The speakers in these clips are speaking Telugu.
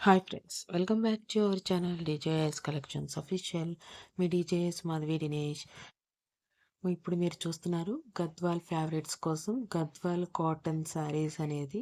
Hi friends welcome back to our channel DJS collections official me DJS Madhavi Dinesh ఇప్పుడు మీరు చూస్తున్నారు గద్వాల్ ఫేవరెట్స్ కోసం గద్వాల్ కాటన్ శారీస్ అనేది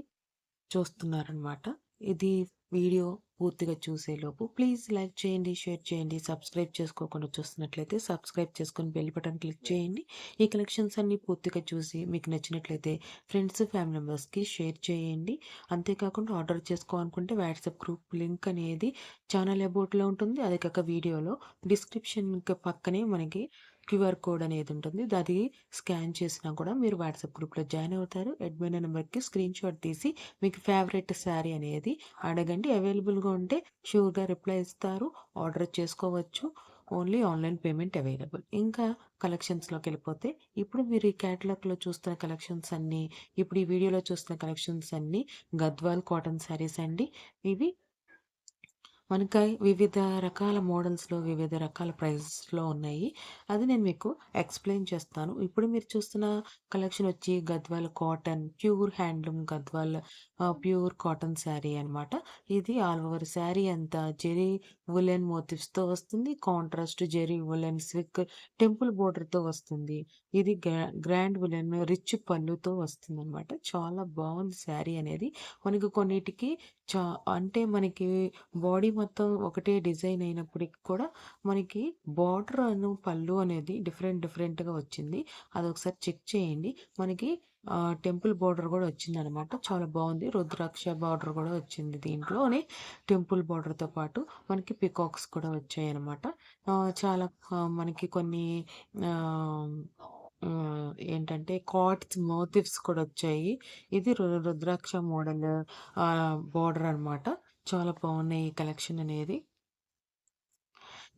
చూస్తున్నారనమాట ఇది వీడియో పూర్తిగా చూసేలోపు ప్లీజ్ లైక్ చేయండి షేర్ చేయండి సబ్స్క్రైబ్ చేసుకోకుండా చూస్తున్నట్లయితే సబ్స్క్రైబ్ చేసుకొని బెల్ బటన్ క్లిక్ చేయండి. ఈ కలెక్షన్స్ అన్నీ పూర్తిగా చూసి మీకు నచ్చినట్లయితే ఫ్రెండ్స్ ఫ్యామిలీ మెంబర్స్కి షేర్ చేయండి. అంతేకాకుండా ఆర్డర్ చేసుకోవాలనుకుంటే వాట్సాప్ గ్రూప్ లింక్ అనేది ఛానల్ అబౌట్లో ఉంటుంది. అదే కాక వీడియోలో డిస్క్రిప్షన్ పక్కనే మనకి క్యూఆర్ కోడ్ అనేది ఉంటుంది. అది స్కాన్ చేసినా కూడా మీరు వాట్సాప్ గ్రూప్లో జాయిన్ అవుతారు. అడ్మిన్ నెంబర్కి స్క్రీన్ షాట్ తీసి మీకు ఫేవరెట్ శారీ అనేది అడగండి. అవైలబుల్గా ఉంటే షూర్గా రిప్లై ఇస్తారు. ఆర్డర్ చేసుకోవచ్చు. Only online payment available. ఇంకా కలెక్షన్స్లోకి వెళ్ళిపోతే ఇప్పుడు మీరు ఈ క్యాటలాగ్లో చూస్తున్న కలెక్షన్స్ అన్నీ ఇప్పుడు ఈ వీడియోలో చూస్తున్న కలెక్షన్స్ అన్నీ గద్వాల్ కాటన్ శారీస్ అండి. ఇవి మనకి వివిధ రకాల మోడల్స్లో వివిధ రకాల ప్రైజెస్లో ఉన్నాయి. అది నేను మీకు ఎక్స్ప్లెయిన్ చేస్తాను. ఇప్పుడు మీరు చూస్తున్న కలెక్షన్ వచ్చి Gadwal cotton pure handloom Gadwal pure cotton sari అనమాట ఇది ఆల్ ఓవర్ శారీ అంతా జెరీ ఉలెన్ మోటివ్స్తో వస్తుంది. కాంట్రాస్ట్ జెరీ ఉలెన్ స్విక్ టెంపుల్ బోర్డర్తో వస్తుంది. ఇది గ్రాండ్ ఉలెన్ రిచ్ పళ్ళుతో వస్తుంది అనమాట చాలా బాగుంది శారీ అనేది. మనకి కొన్నిటికి చా అంటే మనకి బాడీ మొత్తం ఒకటే డిజైన్ అయినప్పటికి కూడా మనకి బార్డర్ అను పళ్ళు అనేది డిఫరెంట్ డిఫరెంట్గా వచ్చింది. అది ఒకసారి చెక్ చేయండి. మనకి టెంపుల్ బార్డర్ కూడా వచ్చింది అనమాట చాలా బాగుంది. రుద్రాక్ష బార్డర్ కూడా వచ్చింది దీంట్లోనే. టెంపుల్ బార్డర్తో పాటు మనకి పికాక్స్ కూడా వచ్చాయి అనమాట చాలా మనకి కొన్ని ఏంటంటే కాట్స్ మోటివ్స్ కూడా వచ్చాయి. ఇది రుద్రాక్ష మోడల్ బోర్డర్ అనమాట చాలా బాగున్నాయి ఈ కలెక్షన్ అనేది.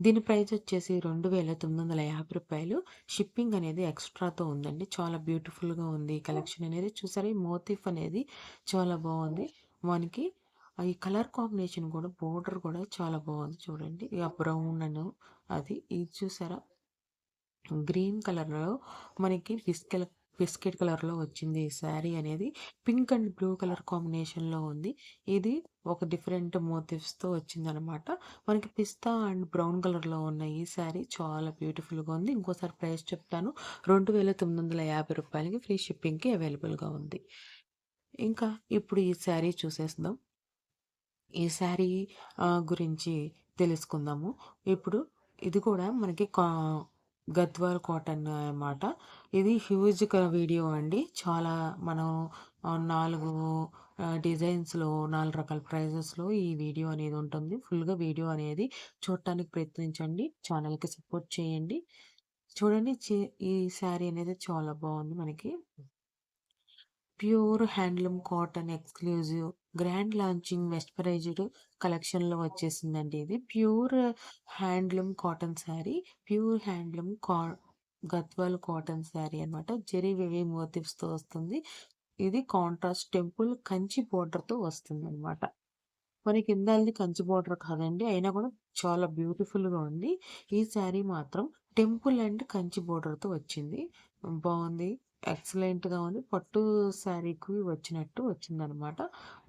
దీని ప్రైస్ వచ్చేసి రెండు వేల తొమ్మిది వందల యాభై రూపాయలు. షిప్పింగ్ అనేది ఎక్స్ట్రాతో ఉందండి. చాలా బ్యూటిఫుల్గా ఉంది ఈ కలెక్షన్ అనేది. చూసారా ఈ మోతిఫ్ అనేది చాలా బాగుంది. మనకి ఈ కలర్ కాంబినేషన్ కూడా బోర్డర్ కూడా చాలా బాగుంది. చూడండి ఆ బ్రౌన్ అను అది ఇది చూసారా? గ్రీన్ కలర్లో మనకి బిస్కెల్ బిస్కెట్ కలర్లో వచ్చింది ఈ శారీ అనేది. పింక్ అండ్ బ్లూ కలర్ కాంబినేషన్లో ఉంది. ఇది ఒక డిఫరెంట్ మోటివ్స్తో వచ్చిందనమాట. మనకి పిస్తా అండ్ బ్రౌన్ కలర్లో ఉన్న ఈ శారీ చాలా బ్యూటిఫుల్గా ఉంది. ఇంకోసారి ప్రైస్ చెప్తాను. రెండు వేల తొమ్మిది వందల యాభై రూపాయలకి ఫ్రీ షిప్పింగ్కి అవైలబుల్గా ఉంది. ఇంకా ఇప్పుడు ఈ శారీ చూసేద్దాం ఈ శారీ గురించి తెలుసుకుందాము. ఇప్పుడు ఇది కూడా మనకి కా గద్వాల్ కాటన్ అనమాట ఇది హ్యూజ్ వీడియో అండి. చాలా మనం నాలుగు డిజైన్స్లో నాలుగు రకాల ప్రైజెస్లో ఈ వీడియో అనేది ఉంటుంది. ఫుల్గా వీడియో అనేది చూడటానికి ప్రయత్నించండి. ఛానల్కి సపోర్ట్ చేయండి. చూడండి ఈ శారీ అనేది చాలా బాగుంది మనకి. Pure handloom cotton exclusive grand launching మెస్పరైజ్డ్ కలెక్షన్లో వచ్చేసిందండి ఇది. Pure handloom cotton sari pure handloom కా గద్వాల్ కాటన్ శారీ అనమాట జెరీ వివి మోటివ్స్తో వస్తుంది. ఇది కాంట్రాస్ట్ టెంపుల్ కంచి బోర్డర్తో వస్తుంది అనమాట మనకి కింద కంచి బోర్డర్ కాదండి అయినా కూడా చాలా బ్యూటిఫుల్గా ఉంది. ఈ శారీ మాత్రం టెంపుల్ అండ్ కంచి బోర్డర్తో వచ్చింది. బాగుంది. ఎక్సలెంట్గా ఉంది. పట్టు శారీకి వచ్చినట్టు వచ్చిందనమాట.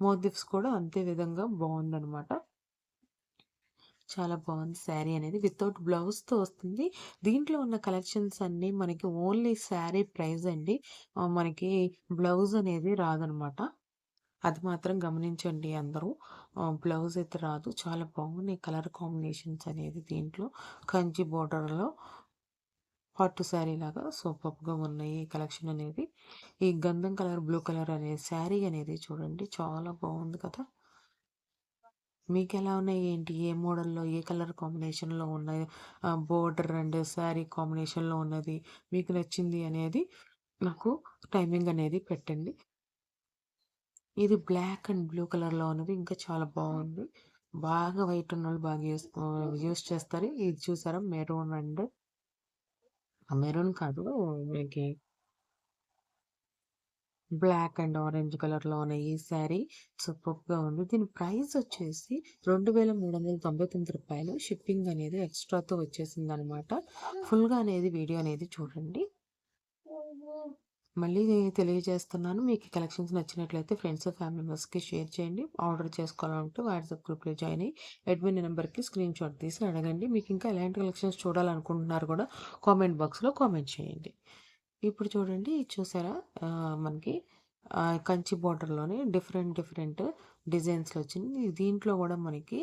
మోదిఫ్స్ కూడా అంతే విధంగా బాగుందనమాట. చాలా బాగుంది శారీ అనేది. వితౌట్ బ్లౌజ్తో వస్తుంది. దీంట్లో ఉన్న కలెక్షన్స్ అన్నీ మనకి ఓన్లీ శారీ ప్రైస్ అండి. మనకి బ్లౌజ్ అనేది రాదనమాట. అది మాత్రం గమనించండి అందరూ. బ్లౌజ్ అయితే రాదు. చాలా బాగున్నాయి కలర్ కాంబినేషన్స్ అనేది దీంట్లో. కంచి బోర్డర్లో పట్టు శారీ లాగా సూపర్గా ఉన్నాయి ఈ కలెక్షన్ అనేది. ఈ గంధం కలర్ బ్లూ కలర్ అనే శారీ అనేది చూడండి చాలా బాగుంది కదా. మీకు ఎలా ఉన్నాయి ఏంటి? ఏ మోడల్లో ఏ కలర్ కాంబినేషన్లో ఉన్నాయి? బోర్డర్ అండ్ శారీ కాంబినేషన్లో ఉన్నది మీకు నచ్చింది అనేది నాకు టైమింగ్ అనేది పెట్టండి. ఇది బ్లాక్ అండ్ బ్లూ కలర్లో ఉన్నది ఇంకా చాలా బాగుంది. బాగా వైట్ ఉన్న వాళ్ళు బాగా యూస్ యూస్ చేస్తారు. ఇది చూసారా? మెరూన్ అండ్ మెరూన్ కాదు మనకి బ్లాక్ అండ్ ఆరెంజ్ కలర్లో ఉన్న ఈ శారీ సూపర్గా ఉంది. దీని ప్రైస్ వచ్చేసి రెండు వేల మూడు వందల తొంభై తొమ్మిది రూపాయలు. షిప్పింగ్ అనేది ఎక్స్ట్రాతో వచ్చేసింది అనమాట ఫుల్గా అనేది వీడియో అనేది చూడండి. మళ్ళీ తెలియజేస్తున్నాను. మీకు కలెక్షన్స్ నచ్చినట్లయితే ఫ్రెండ్స్ ఫ్యామిలీ మెంబర్స్కి షేర్ చేయండి. ఆర్డర్ చేసుకోవాలంటే వాట్సాప్ గ్రూప్లో జాయిన్ అయ్యి అడ్మిన్ నెంబర్కి స్క్రీన్ షాట్ తీసి అడగండి. మీకు ఇంకా ఎలాంటి కలెక్షన్స్ చూడాలనుకుంటున్నారు కూడా కామెంట్ బాక్స్లో కామెంట్ చేయండి. ఇప్పుడు చూడండి చూసారా? మనకి కంచి బార్డర్లోనే డిఫరెంట్ డిఫరెంట్ డిజైన్స్లో వచ్చింది. దీంట్లో కూడా మనకి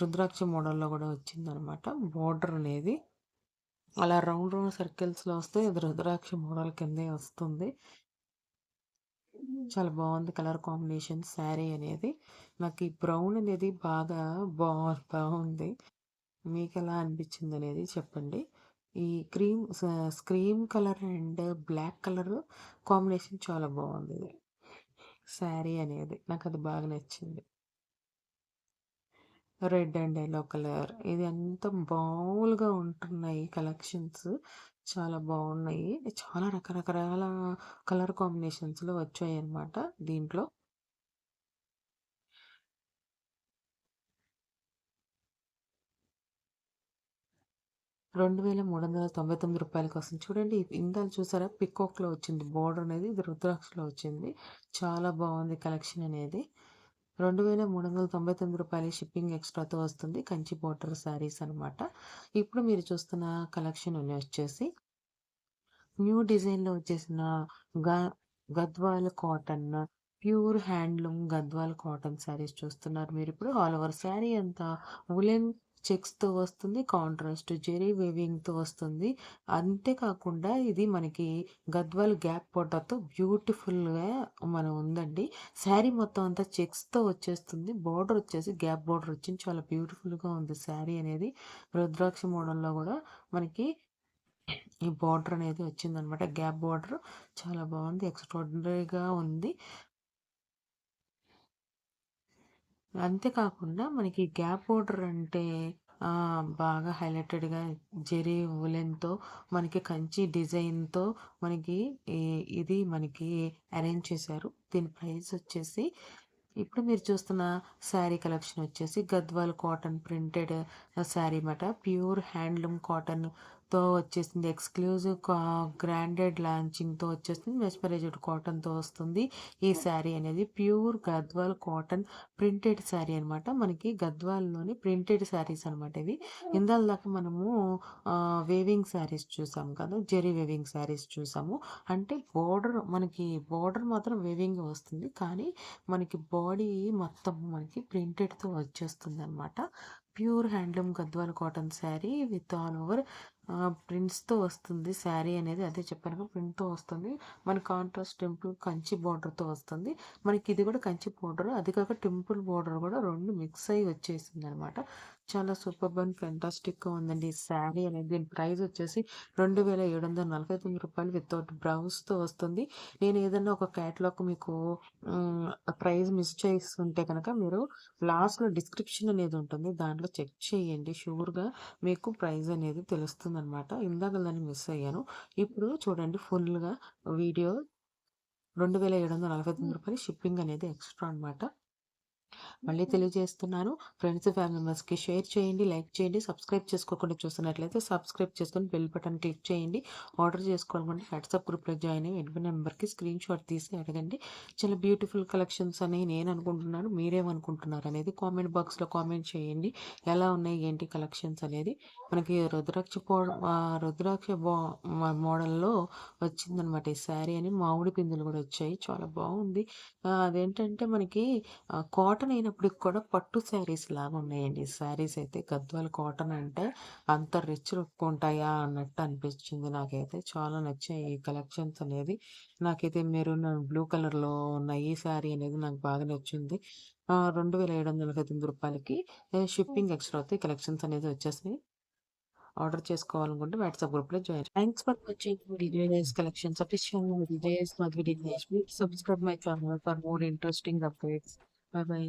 రుద్రాక్ష మోడల్లో కూడా వచ్చింది అనమాట బార్డర్ అనేది అలా రౌండ్ రౌండ్ సర్కిల్స్లో వస్తే ఇది రుద్రాక్ష మోడల్ కిందే వస్తుంది. చాలా బాగుంది కలర్ కాంబినేషన్ శారీ అనేది. నాకు ఈ బ్రౌన్ అనేది బాగా బా బాగుంది. మీకు ఎలా అనిపించింది అనేది చెప్పండి. ఈ cream scream colour and black colour combination చాలా బాగుంది. ఇది శారీ అనేది నాకు అది బాగా నచ్చింది. Red and yellow colour. ఇది అంత మామూలుగా ఉంటున్నాయి కలెక్షన్స్. చాలా బాగున్నాయి. చాలా రకరకాల కలర్ కాంబినేషన్స్లో వచ్చాయి అన్నమాట దీంట్లో. రెండు వేల మూడు వందల తొంభై తొమ్మిది రూపాయలకి వస్తుంది చూడండి. ఇందాలు చూసారా? పికాక్లో వచ్చింది. బోర్డర్ అనేది ఇది రుద్రాక్షలో వచ్చింది. చాలా బాగుంది కలెక్షన్ అనేది. రెండు వేల మూడు వందల తొంభై తొమ్మిది రూపాయల షిప్పింగ్ ఎక్స్ట్రాతో వస్తుంది కంచి బోర్డర్ శారీస్ అనమాట ఇప్పుడు మీరు చూస్తున్న కలెక్షన్ వచ్చేసి న్యూ డిజైన్లో వచ్చేసిన గ Gadwal cotton pure handloom Gadwal cotton saris చూస్తున్నారు మీరు. ఇప్పుడు ఆల్ ఓవర్ శారీ అంతా ఉలెన్ చెక్స్తో వస్తుంది కాంట్రాస్ట్ జెరీ వేవింగ్తో వస్తుంది. అంతేకాకుండా ఇది మనకి గద్వాల్ గ్యాప్ బోర్డర్తో బ్యూటిఫుల్గా మనం ఉందండి. శారీ మొత్తం అంతా చెక్స్తో వచ్చేస్తుంది. బార్డర్ వచ్చేసి గ్యాప్ బార్డర్ వచ్చింది. చాలా బ్యూటిఫుల్గా ఉంది శారీ అనేది. రుద్రాక్ష మోడల్లో కూడా మనకి ఈ బార్డర్ అనేది వచ్చిందనమాట. గ్యాప్ బార్డర్ చాలా బాగుంది ఎక్స్ట్రాడినరీగా ఉంది. అంతేకాకుండా మనకి గ్యాప్ బోర్డర్ అంటే బాగా హైలైటెడ్గా జెరీ ఉలెన్తో మనకి కంచి డిజైన్తో మనకి ఇది మనకి అరేంజ్ చేశారు. దీని ప్రైస్ వచ్చేసి ఇప్పుడు మీరు చూస్తున్న శారీ కలెక్షన్ వచ్చేసి గద్వాల్ కాటన్ ప్రింటెడ్ శారీ మాట ప్యూర్ హ్యాండ్లూమ్ కాటన్ తో వచ్చేసింది. ఎక్స్క్లూజివ్ గ్రాండెడ్ లాంచింగ్తో వచ్చేస్తుంది. మెస్పరైజ్డ్ కాటన్తో వస్తుంది. ఈ శారీ అనేది pure Gadwal cotton printed sari అనమాట మనకి గద్వాల్లోని ప్రింటెడ్ శారీస్ అనమాట ఇవి. ఇందాల దాకా మనము వేవింగ్ శారీస్ చూసాం కదా జెరీ వేవింగ్ శారీస్ చూసాము. అంటే బోర్డర్ మనకి బోర్డర్ మాత్రం వేవింగ్ వస్తుంది. కానీ మనకి బాడీ మొత్తం మనకి ప్రింటెడ్తో వచ్చేస్తుంది అనమాట pure handloom Gadwal cotton sari with all over ప్రింట్స్తో వస్తుంది. శారీ అనేది అదే చెప్పాను కదా ప్రింట్తో వస్తుంది. మన కాంట్రాస్ట్ టెంపుల్ కంచి బార్డర్తో వస్తుంది. మనకి ఇది కూడా కంచి బార్డర్. అది కాక టెంపుల్ బార్డర్ కూడా రెండు మిక్స్ అయ్యి వచ్చేసింది అనమాట చాలా సూపర్ అండ్ ఫెంటాస్టిక్గా ఉందండి ఈ శారీ అనేది. దీని ప్రైస్ వచ్చేసి రెండు వేల ఏడు వందల నలభై తొమ్మిది రూపాయలు వితౌట్ బ్రౌజ్తో వస్తుంది. నేను ఏదైనా ఒక క్యాటలాగ్ మీకు ప్రైస్ మిస్ చేస్తుంటే కనుక మీరు లాస్ట్లో డిస్క్రిప్షన్ అనేది ఉంటుంది. దాంట్లో చెక్ చేయండి. షూర్గా మీకు ప్రైస్ అనేది తెలుస్తుంది అనమాట ఇందాక దాన్ని మిస్ అయ్యాను. ఇప్పుడు చూడండి ఫుల్గా వీడియో. రెండు వేల ఏడు వందల నలభై తొమ్మిది రూపాయలు షిప్పింగ్ అనేది ఎక్స్ట్రా అనమాట మళ్ళీ తెలియజేస్తున్నాను. ఫ్రెండ్స్ ఫ్యామిలీ మెంబర్స్కి షేర్ చేయండి లైక్ చేయండి సబ్స్క్రైబ్ చేసుకోకుండా చూస్తున్నట్లయితే సబ్స్క్రైబ్ చేసుకొని బెల్ బటన్ క్లిక్ చేయండి. ఆర్డర్ చేసుకోవాలంటే వాట్సాప్ గ్రూప్లో జాయిన్ అయ్యి ఎడ్మిన్ నెంబర్కి స్క్రీన్ షాట్ తీసి అడగండి. చాలా బ్యూటిఫుల్ కలెక్షన్స్ అని నేను అనుకుంటున్నాను. మీరేమనుకుంటున్నారు అనేది కామెంట్ బాక్స్లో కామెంట్ చేయండి. ఎలా ఉన్నాయి ఏంటి కలెక్షన్స్ అనేది? మనకి రుద్రాక్ష రుద్రాక్ష బా మోడల్లో వచ్చిందనమాట ఈ శారీ అని. మామిడి పిందులు కూడా వచ్చాయి. చాలా బాగుంది. అదేంటంటే మనకి కాటన్ అయినప్పటికి కూడా పట్టు శారీస్ లాగా ఉన్నాయండి. శారీస్ అయితే గద్వాల కాటన్ అంటే అంత రిచ్ లుక్ ఉంటాయా అన్నట్టు అనిపించింది నాకైతే. చాలా నచ్చాయి ఈ కలెక్షన్స్ అనేది. నాకైతే మెరూన్ బ్లూ కలర్లో ఉన్న ఈ శారీ అనేది నాకు బాగా నచ్చింది. రెండు వేల ఏడు వందల నలభై రూపాయలకి షిప్పింగ్ ఎక్స్ట్రా అవుతాయి కలెక్షన్స్ అనేది వచ్చేసినాయి. ఆర్డర్ చేసుకోవాలనుకుంటే వాట్సాప్ గ్రూప్లో join thanks for watching Vijayas collections. Official Vijayas Madhuri Dinesh subscribe my channel for more interesting updates. Bye bye